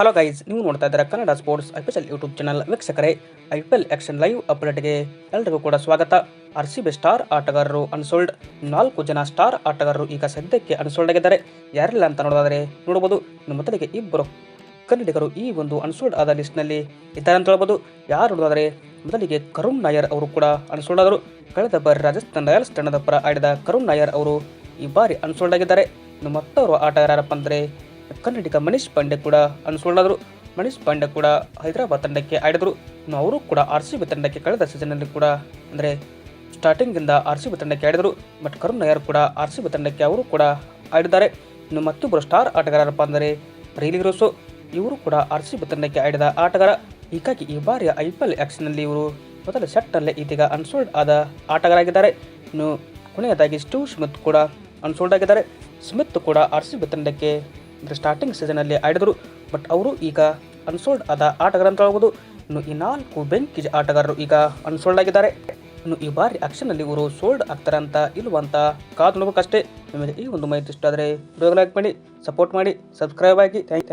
Hello guys ನೀವು ನೋಡ್ತಾ ಇದ್ದೀರಾ Kannada sports official YouTube channel ವೀಕ್ಷಕರೇ. ಐ ಆಕ್ಷನ್ ಲೈವ್ ಅಪ್ಡೇಟ್ಗೆ ಎಲ್ರಿಗೂ ಕೂಡ ಸ್ವಾಗತ. ಆರ್ ಸಿ ಬಿ ಸ್ಟಾರ್ ಆಟಗಾರರು ಅನ್ಸೋಲ್ಡ್ ನಾಲ್ಕು ಜನ ಸ್ಟಾರ್ ಆಟಗಾರರು ಈಗ ಸದ್ಯಕ್ಕೆ ಅನ್ಸೋಲ್ಡ್ ಆಗಿದ್ದಾರೆ. ಯಾರೆಲ್ಲ ಅಂತ ನೋಡೋದಾದರೆ ನೋಡಬಹುದು. ನಮ್ಮ ಮೊದಲಿಗೆ ಇಬ್ಬರು ಕನ್ನಡಿಗರು ಈ ಒಂದು ಅನ್ಸೋಲ್ಡ್ ಆದ ಲಿಸ್ಟ್ನಲ್ಲಿ ಇದ್ದಾರೆ ಅಂತ ಹೇಳ್ಬೋದು. ಯಾರು ನೋಡೋದಾದರೆ ಮೊದಲಿಗೆ ಕರುಣ್ ನಾಯರ್ ಅವರು ಕೂಡ ಅನ್ಸೋಲ್ಡ್ ಆದರು. ಕಳೆದ ಬಾರಿ ರಾಜಸ್ಥಾನ್ ರಾಯಲ್ಸ್ ತಂಡದ ಪರ ಆಡಿದ ಕರುಣ್ ನಾಯರ್ ಅವರು ಈ ಬಾರಿ ಅನ್ಸೋಲ್ಡ್ ಆಗಿದ್ದಾರೆ. ಇನ್ನು ಮತ್ತವರು ಆಟಗಾರರಪ್ಪ ಅಂದರೆ ಕನ್ನಡಿಗ ಮನೀಶ್ ಪಾಂಡೆ ಕೂಡ ಅನ್ಸೋಲ್ಡ್ ಆದರು ಮನೀಶ್ ಪಾಂಡೆ ಕೂಡ ಹೈದರಾಬಾದ್ ತಂಡಕ್ಕೆ ಆಡಿದರು. ಇನ್ನು ಅವರು ಕೂಡ ಆರ್ ಸಿ ಬಿ ತಂಡಕ್ಕೆ ಕಳೆದ ಸೀಸನ್ನಲ್ಲಿ ಕೂಡ ಅಂದರೆ ಸ್ಟಾರ್ಟಿಂಗಿಂದ ಆರ್ ಸಿ ಬಿ ತಂಡಕ್ಕೆ ಆಡಿದರು. ಬಟ್ ಕರುಣ್ ನಾಯರ್ ಕೂಡ ಆರ್ ಸಿ ಬಿ ತಂಡಕ್ಕೆ ಅವರು ಕೂಡ ಆಡಿದ್ದಾರೆ. ಇನ್ನು ಮತ್ತೊಬ್ಬರು ಸ್ಟಾರ್ ಆಟಗಾರರಪ್ಪ ಅಂದರೆ ರೈಲಿ ರೋಸು. ಇವರು ಕೂಡ ಆರ್ ಸಿ ಬಿ ತಂಡಕ್ಕೆ ಆಡಿದ ಆಟಗಾರ. ಹೀಗಾಗಿ ಈ ಬಾರಿಯ ಐ ಪಿ ಎಲ್ ಆ್ಯಕ್ಷನ್ನಲ್ಲಿ ಇವರು ಮೊದಲ ಸೆಟ್ಟಲ್ಲೇ ಇದೀಗ ಅನ್ಸೋಲ್ಡ್ ಆದ ಆಟಗಾರಾಗಿದ್ದಾರೆ ಇನ್ನು ಕೊನೆಯದಾಗಿ ಸ್ಟೀವ್ ಸ್ಮಿತ್ ಕೂಡ ಅನ್ಸೋಲ್ಡ್ ಆಗಿದ್ದಾರೆ. ಸ್ಮಿತ್ ಕೂಡ ಆರ್ ಸಿ ಬಿ ತಂಡಕ್ಕೆ ಅಂದರೆ ಸ್ಟಾರ್ಟಿಂಗ್ ಸೀಸನಲ್ಲಿ ಆಡಿದರು. ಬಟ್ ಅವರು ಈಗ ಅನ್ಸೋಲ್ಡ್ ಆದ ಆಟಗಾರ ಅಂತ ಹೇಳ್ಬೋದು ಇನ್ನು ಈ ನಾಲ್ಕು ಬೆಂಕಿ ಆಟಗಾರರು ಈಗ ಅನ್ಸೋಲ್ಡ್ ಆಗಿದ್ದಾರೆ. ಇನ್ನು ಈ ಬಾರಿ ಆಕ್ಷನ್ನಲ್ಲಿ ಇವರು ಸೋಲ್ಡ್ ಆಗ್ತಾರೆ ಅಂತ ಇಲ್ವಂತ ಕಾದು ನೋಡ್ಬೇಕಷ್ಟೇ ನಿಮಗೆ ಈ ಒಂದು ಮಾಹಿತಿ ಇಷ್ಟ ಆದರೆ ಲೈಕ್ ಮಾಡಿ ಸಪೋರ್ಟ್ ಮಾಡಿ ಸಬ್ಸ್ಕ್ರೈಬ್ ಆಗಿ. ಥ್ಯಾಂಕ್